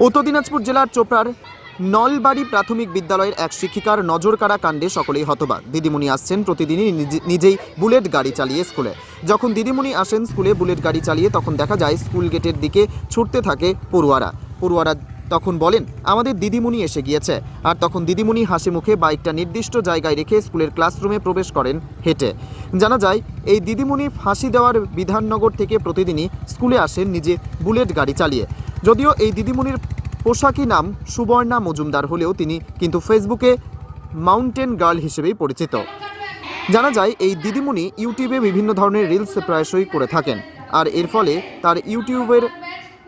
Uttar Dinajpur জেলার চোপড়ার নলবাড়ি প্রাথমিক বিদ্যালয়ের এক শিক্ষিকার নজরকাড়া কাণ্ডে সকলেই হতবাক। দিদিমণি আসছেন প্রতিদিনই নিজে- নিজেই বুলেট গাড়ি চালিয়ে স্কুলে। যখন দিদিমণি আসেন স্কুলে বুলেট গাড়ি চালিয়ে, তখন দেখা যায় স্কুল গেটের দিকে ছুটতে থাকে পড়ুয়ারা। পড়ুয়ারা তখন বলেন, আমাদের দিদিমণি এসে গিয়েছে। আর তখন দিদিমণি হাসি মুখে বাইকটা নির্দিষ্ট জায়গায় রেখে স্কুলের ক্লাসরুমে প্রবেশ করেন হেঁটে। জানা যায়, এই দিদিমণি ফাঁসি দেওয়ার বিধাননগর থেকে প্রতিদিনই স্কুলে আসেন নিজে বুলেট গাড়ি চালিয়ে। যদিও এই দিদিমণির পোশাকি নাম সুবর্ণা মজুমদার হলেও তিনি কিন্তু ফেসবুকে মাউন্টেন গার্ল হিসেবেই পরিচিত। জানা যায়, এই দিদিমণি ইউটিউবে বিভিন্ন ধরনের রিলস প্রায়শই করে থাকেন আর এর ফলে তার ইউটিউবের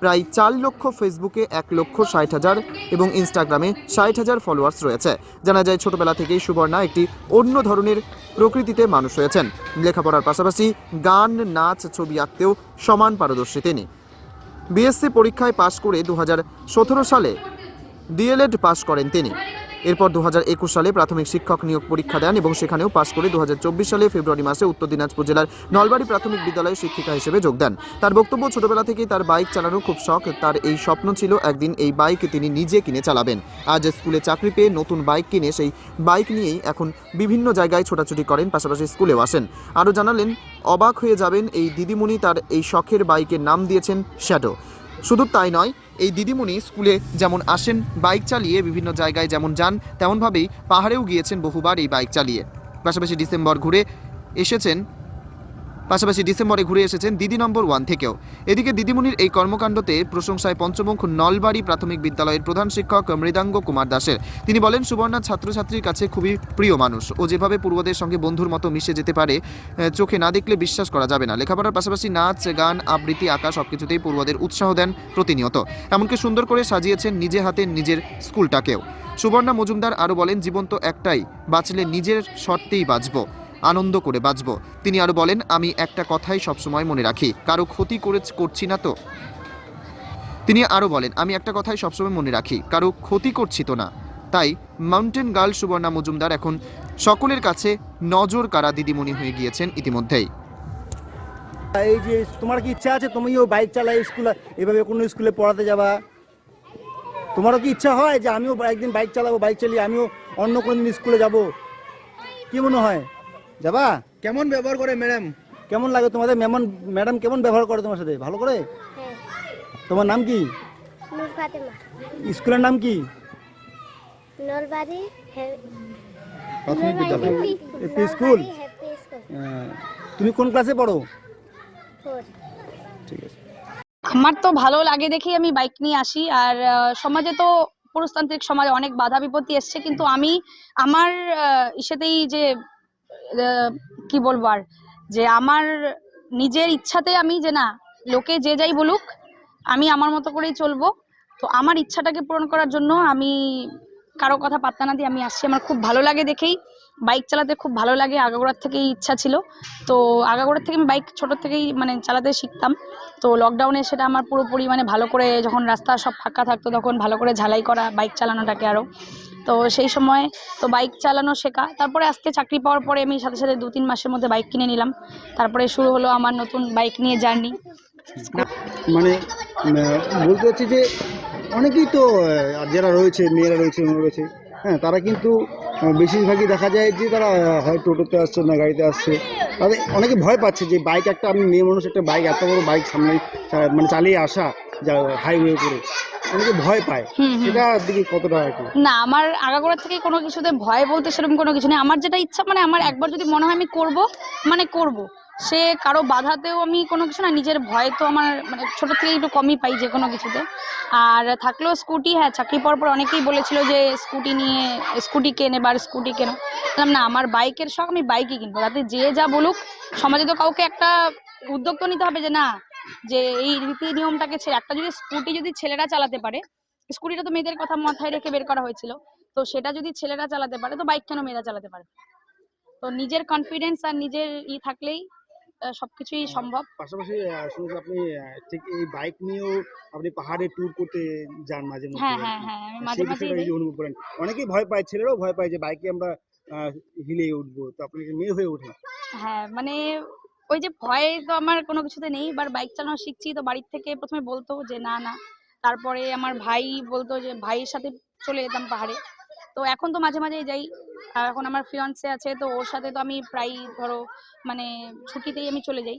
প্রায় চার লক্ষ ফেসবুকে এক লক্ষ ষাট হাজার এবং ইনস্টাগ্রামে ষাট হাজার ফলোয়ার্স রয়েছে। জানা যায়, ছোটবেলা থেকেই সুবর্ণা একটি অন্য ধরনের প্রকৃতিতে মানুষ হয়েছেন। লেখাপড়ার পাশাপাশি গান, নাচ, ছবি আঁকতেও সমান পারদর্শী তিনি। বিএসসি পরীক্ষায় পাশ করে দু হাজার সতেরো সালে ডিএলএড পাশ করেন তিনি। এরপর দু হাজার একুশ সালে প্রাথমিক শিক্ষক নিয়োগ পরীক্ষা দেন এবং সেখানেও পাশ করে দু হাজার চব্বিশ সালে ফেব্রুয়ারি মাসে উত্তর দিনাজপুর জেলার নলবাড়ি প্রাথমিক বিদ্যালয়ে শিক্ষিকা হিসেবে যোগ দেন। তার বক্তব্য, ছোটবেলা থেকেই তার বাইক চালানোর খুব শখ। তার এই স্বপ্ন ছিল একদিন এই বাইক তিনি নিজে কিনে চালাবেন। আজ স্কুলে চাকরি পেয়ে নতুন বাইক কিনে সেই বাইক নিয়েই এখন বিভিন্ন জায়গায় ছোটাছুটি করেন, পাশাপাশি স্কুলেও আসেন। আরও জানালেন, অবাক হয়ে যাবেন এই দিদিমণি তার এই শখের বাইকের নাম দিয়েছেন শ্যাডো। শুধু তাই নয়, এই দিদিমণি স্কুলে যেমন আসেন বাইক চালিয়ে বিভিন্ন জায়গায় যেমন যান, তেমনভাবেই পাহাড়েও গিয়েছেন বহুবার এই বাইক চালিয়ে। পাশাপাশি ডিসেম্বর ঘুরে এসেছেন পাশাপাশি ডিসেম্বরে ঘুরে এসেছেন দিদি নম্বর ওয়ান থেকেও। এদিকে দিদিমণির এই কর্মকাণ্ডতে প্রশংসায় পঞ্চমুখ নলবাড়ি প্রাথমিক বিদ্যালয়ের প্রধান শিক্ষক মৃদাঙ্গ কুমার দাসের। তিনি বলেন সুবর্ণা ছাত্রছাত্রীর কাছে খুবই প্রিয় মানুষ ও যেভাবে পূর্বদের সঙ্গে বন্ধুর মতো মিশে যেতে পারে চোখে না দেখলে বিশ্বাস করা যাবে না। লেখাপড়ার পাশাপাশি নাচ, গান, আবৃত্তি, আঁকা সবকিছুতেই পূর্বদের উৎসাহ দেন প্রতিনিয়ত। এমনকি সুন্দর করে সাজিয়েছেন নিজে হাতে নিজের স্কুলটাকেও। সুবর্ণা মজুমদার আরও বলেন, জীবন তো একটাই, বাঁচলে নিজের শর্তেই বাঁচব। আনন্দ করে বাঁচব তিনি আরও বলেন, আমি একটা কথাই সবসময় মনে রাখি, কারও ক্ষতি করে করছি না তো। তিনি আরও বলেন, আমি একটা কথাই সবসময় মনে রাখি, কারও ক্ষতি করছি তো না। তাই মাউন্টেন গার্ল সুবর্ণা মজুমদার এখন সকলের কাছে নজর কারা দিদিমণি হয়ে গিয়েছেন ইতিমধ্যেই। এই যে, তোমার কি ইচ্ছা আছে? তুমিও বাইক চালাই স্কুলে, এভাবে কোনো স্কুলে পড়াতে যাবা? তোমারও কি ইচ্ছা হয় যে আমিও একদিন বাইক চালাবো, বাইক চালিয়ে আমিও অন্য কোনো দিন স্কুলে যাব? কি মনে হয়? যাবা? কেমন ব্যবহার করে ম্যাডাম? কেমন লাগে তোমাদের? মেমন ম্যাডাম কেমন ব্যবহার করে তোমার সাথে? ভালো করে? হ্যাঁ। তোমার নাম কি? নূর ফাতেমা। স্কুলের নাম কি? নলবাড়ি প্রাথমিক বিদ্যালয়। নলবাড়ি স্কুল? Happy school. তুমি কোন ক্লাসে পড়ো? ঠিক আছে। আমার তো ভালো লাগে দেখেই আমি বাইক নিয়ে আসি। আর সমাজে তো পুরুষতান্ত্রিক সমাজে অনেক বাধা বিপত্তি এসছে কিন্তু আমি আমার ইসেতেই যে কি বলব আর? যে আমার নিজের ইচ্ছাতে আমি যে না, লোকে যে যাই বলুক, আমি আমার মতো করেই চলবো। তো আমার ইচ্ছাটাকে পূরণ করার জন্য আমি কারও কথা পাত্তা না দিয়ে আমি আসছি। আমার খুব ভালো লাগে দেখেই। বাইক চালাতে খুব ভালো লাগে। আগাগোড়ার থেকেই ইচ্ছা ছিল। তো আগাগোড়ার থেকে আমি বাইক ছোট থেকেই মানে চালাতে শিখতাম। তো লকডাউনে সেটা আমার পুরোপুরি মানে ভালো করে যখন রাস্তা সব ফাঁকা থাকতো তখন ভালো করে ঝালাই করা বাইক চালানোটাকে আরও তো সেই সময় তো বাইক চালানো শেখা। তারপরে আজকে চাকরি পাওয়ার পরে আমি সাথে সাথে দু তিন মাসের মধ্যে বাইক কিনে নিলাম। তারপরে শুরু হলো আমার নতুন বাইক নিয়ে জার্নি মানে বলতে হচ্ছে যে অনেকেই তো যারা রয়েছে, মেয়েরা রয়েছে রয়েছে হ্যাঁ তারা কিন্তু বেশিরভাগই দেখা যায় যে তারা হয় টোটোতে আসছে না গাড়িতে আসছে। তাদের অনেকে ভয় পাচ্ছে যে বাইক একটা আমি মেয়ে মানুষ একটা বাইক এত বড় বাইক সামনে মানে চালিয়ে আসা যা হাইওয়ে করে অনেকে ভয় পায়। সেটা দিকে কতটা আর না আমার আগাগোড়া থেকে কোনো কিছুতে ভয় বলতে সেরকম কোনো কিছু নেই। আমার যেটা ইচ্ছা মানে আমার একবার যদি মনে হয় আমি করব মানে করব। সে কারও বাধাতেও আমি কোনো কিছু না, নিজের ভয় তো আমার মানে ছোট থেকে একটু কমই পাই যে কোনো কিছুতে। আর থাকলেও স্কুটি হ্যাঁ চাকরি পাওয়ার পর অনেকেই বলেছিল যে স্কুটি নিয়ে, স্কুটি কেনে বা স্কুটি কেনো। বললাম, না, আমার বাইকের শখ আমি বাইকই কিনবো। তাতে যে যা বলুক, সমাজে তো কাউকে একটা উদ্যোগ তো নিতে হবে যে না, যে এই রীতি নিয়মটাকে ছেড়ে, একটা যদি স্কুটি যদি ছেলেরা চালাতে পারে, স্কুটিটা তো মেয়েদের কথা মাথায় রেখে বের করা হয়েছিল। তো সেটা যদি ছেলেরা চালাতে পারে, তো বাইক কেন মেয়েরা চালাতে পারে? তো নিজের কনফিডেন্স আর নিজের ই থাকলেই সবকিছুই সম্ভব। পাশাপাশি শুনেছি আপনি ঠিক এই বাইক নিয়েও আপনি পাহাড়ে ট্যুর করতে যান মাঝে মধ্যে হ্যাঁ হ্যাঁ হ্যাঁ আমি মাঝে মাঝে অনুভব করেন। অনেকেই ভয় পায় ছেলেরাও ভয় পায় যে বাইকে আমরা হিলে উঠবো তো আপনি মেয়ে হয়ে ওঠে হ্যাঁ মানে ওই যে ভয় তো আমার কোনো কিছুতে নেই এবার বাইক চালানো শিখছি তো বাড়ির থেকে প্রথমে বলতো যে না না। তারপরে আমার ভাই বলতো যে ভাইয়ের সাথে চলে যেতাম পাহাড়ে। তো এখন তো মাঝে মাঝেই যাই। আর এখন আমার ফিয়ন্সে আছে তো ওর সাথে তো আমি প্রায় ধরো মানে ছুটিতেই আমি চলে যাই।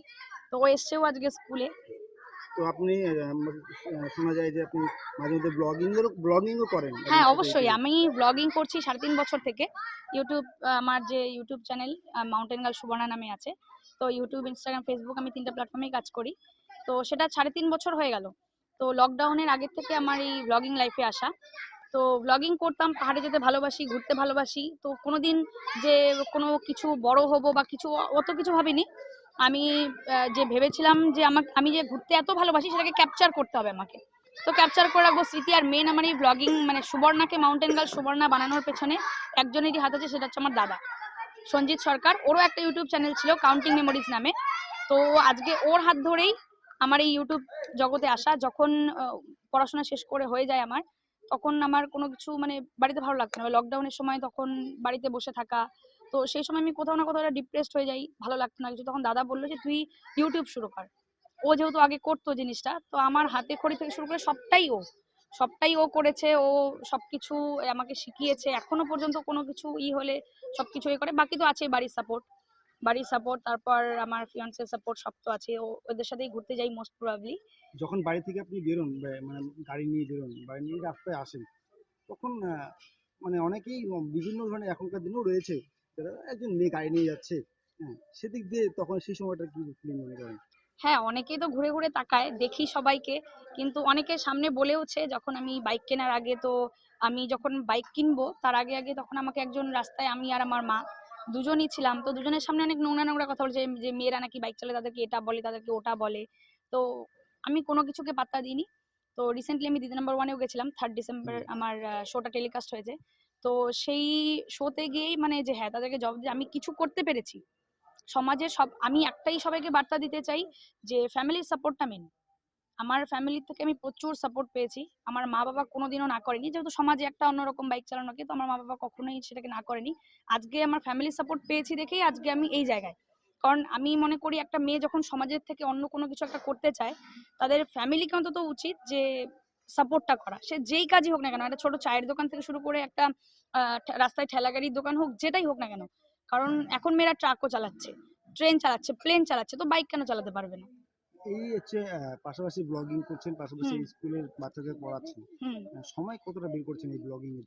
তো ও এসছেও আজকে স্কুলে। তো আপনি শোনা যায় যে আপনি মাঝে মধ্যে ব্লগিং ব্লগিংও করেন? হ্যাঁ অবশ্যই। আমি ব্লগিং করছি সাড়ে তিন বছর থেকে। ইউটিউব আমার যে YouTube channel mountain girl Subarna নামে আছে। তো ইউটিউব ইনস্টাগ্রাম ফেসবুক আমি তিনটা প্ল্যাটফর্মেই কাজ করি। তো সেটা সাড়ে তিন বছর হয়ে গেল। তো লকডাউনের আগের থেকে আমার এই ব্লগিং লাইফে আসা। তো ব্লগিং করতাম, পাহাড়ে যেতে ভালোবাসি, ঘুরতে ভালোবাসি। তো কোনোদিন যে কোনো কিছু বড় হব বা কিছু অত কিছু ভাবিনি। আমি যে ভেবেছিলাম যে আমাকে, আমি যে ঘুরতে এত ভালোবাসি সেটাকে ক্যাপচার করতে হবে আমাকে। তো ক্যাপচার করে রাখব স্মৃতি আর মেন আমার এই ব্লগিং মানে সুবর্ণাকে মাউন্টেন গার্ল সুবর্ণা বানানোর পেছনে একজনেরই হাত আছে, সেটা হচ্ছে আমার দাদা। সঞ্জিত সরকার, ওরও একটা ইউটিউব চ্যানেল ছিল কাউন্টিং মেমোরিজ নামে। তো আজকে ওর হাত ধরেই আমার এই ইউটিউব জগতে আসা, যখন পড়াশোনা শেষ করে হয়ে যায় আমার তখন আমার কোনো কিছু মানে বাড়িতে ভালো লাগতো না। লকডাউনের সময় তখন বাড়িতে বসে থাকা। তো সেই সময় আমি কোথাও না কোথাও ডিপ্রেসড হয়ে যাই, ভালো লাগতো না কিছু। তখন দাদা বলল যে, তুই ইউটিউব শুরু কর। ও যেহেতু আগে করতো জিনিসটা, তো আমার হাতে খড়ি থেকে শুরু করে সবটাই ও সবটাই ও করেছে। ও সবকিছু আমাকে শিখিয়েছে। এখনও পর্যন্ত কোনো কিছু ই হলে সবকিছু এ করে। বাকি তো আছে বাড়ির সাপোর্ট বাড়ির সাপোর্ট তারপর আমার ফিয়ান্সের সাপোর্ট সব তো আছে। ও ওদের সাথেই ঘুরতে যাই মোস্ট প্রবাবলি যখন বাড়ি থেকে আপনি বেরোন মানে গাড়ি নিয়ে বেরোন বাড়ি নিয়ে রাস্তায় আসেন তখন মানে অনেকেই বিভিন্ন ধরনের এখনকার দিনেও রয়েছে যারা একজন মেয়ে গাড়ি নিয়ে যাচ্ছে হ্যাঁ সেদিক দিয়ে তখন সেই সময়টা কি ফিলিং মনে করেন? হ্যাঁ অনেকেই তো ঘুরে ঘুরে তাকায় দেখি সবাইকে কিন্তু অনেকে সামনে বলেওছে যখন আমি বাইক কেনার আগে তো আমি যখন বাইক কিনবো তার আগে আগে তখন আমাকে একজন রাস্তায় আমি আর আমার মা দুজনই ছিলাম। তো দুজনের সামনে অনেক নোংরা নোংরা কথা বলছে যে মেয়েরা নাকি বাইক চালায় তাদেরকে এটা বলে তাদেরকে ওটা বলে। তো আমি কোনো কিছুকে পাত্তা দিইনি। তো রিসেন্টলি আমি দিদি নাম্বার ওয়ানেও গেছিলাম। থার্ড ডিসেম্বর আমার শোটা টেলিকাস্ট হয়েছে। তো সেই শোতে গিয়েই মানে যে হ্যাঁ তাদেরকে জব দিয়ে আমি কিছু করতে পেরেছি। সমাজের সব আমি একটাই সবাইকে বার্তা দিতে চাই যে ফ্যামিলির সাপোর্টটা মেন আমার ফ্যামিলির থেকে আমি প্রচুর সাপোর্ট পেয়েছি। আমার মা বাবা কোনোদিনও না করেনি। যেহেতু সমাজে একটা অন্যরকম বাইক চালানোকে তো আমার মা বাবা কখনোই সেটাকে না করেনি। আজকে আমার ফ্যামিলির সাপোর্ট পেয়েছি দেখেই আজকে আমি এই জায়গায়। কারণ আমি মনে করি একটা মেয়ে যখন সমাজের থেকে অন্য কোনো কিছু একটা করতে চায়, তাদের ফ্যামিলিকে অন্তত উচিত যে সাপোর্টটা করা। সে যেই কাজই হোক না কেন, একটা ছোট চায়ের দোকান থেকে শুরু করে একটা রাস্তায় ঠেলা গাড়ির দোকান হোক, যেটাই হোক না কেন। কারণ এখন মেয়েরা ট্রাকও চালাচ্ছে ট্রেন চালাচ্ছে প্লেন চালাচ্ছে, তো বাইক কেন চালাতে পারবে না? এই হচ্ছে পাশাপাশি ব্লগিং করছেন পাশাপাশি। স্কুলের বাচ্চাদের পড়াচ্ছেন। সময় কতটা বের করছেন এই ব্লগিং এর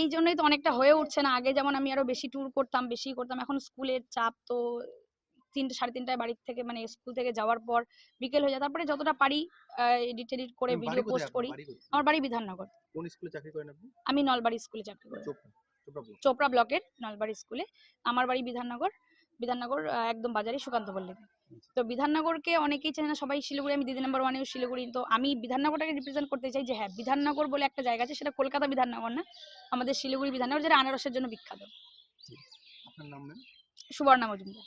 এই জন্যই তো অনেকটা হয়ে উঠছে না। আগে যেমন আমি আরও বেশি ট্যুর করতাম বেশি করতাম এখন স্কুলের চাপ তো তিনটে সাড়ে তিনটায় বাড়ি থেকে মানে স্কুল থেকে যাওয়ার পর বিকেল হয়ে যায়। তারপরে যতটা পারি এডিট এডিট করে ভিডিও পোস্ট করি। আমার বাড়ি বিধাননগর। কোন স্কুলে চাকরি করেন আপনি? আমি নলবাড়ি স্কুলে চাকরি করি। চোপড়া ব্লকের নলবাড়ি স্কুলে আমার বাড়ি বিধাননগর। বিধাননগর একদম বাজারে সুকান্ত পল্লীতে তো বিধাননগরকে অনেকেই চেনে না সবাই শিলিগুড়ি আমি দিদি নাম্বার ওয়ানে শিলিগুড়ি। তো আমি বিধাননগরটাকে রিপ্রেজেন্ট করতে চাই যে হ্যাঁ বিধাননগর বলে একটা জায়গা আছে সেটা কলকাতা বিধাননগর না আমাদের শিলিগুড়ি বিধাননগর যেটা আনারসের জন্য বিখ্যাত। সুবর্ণা মজুমদার।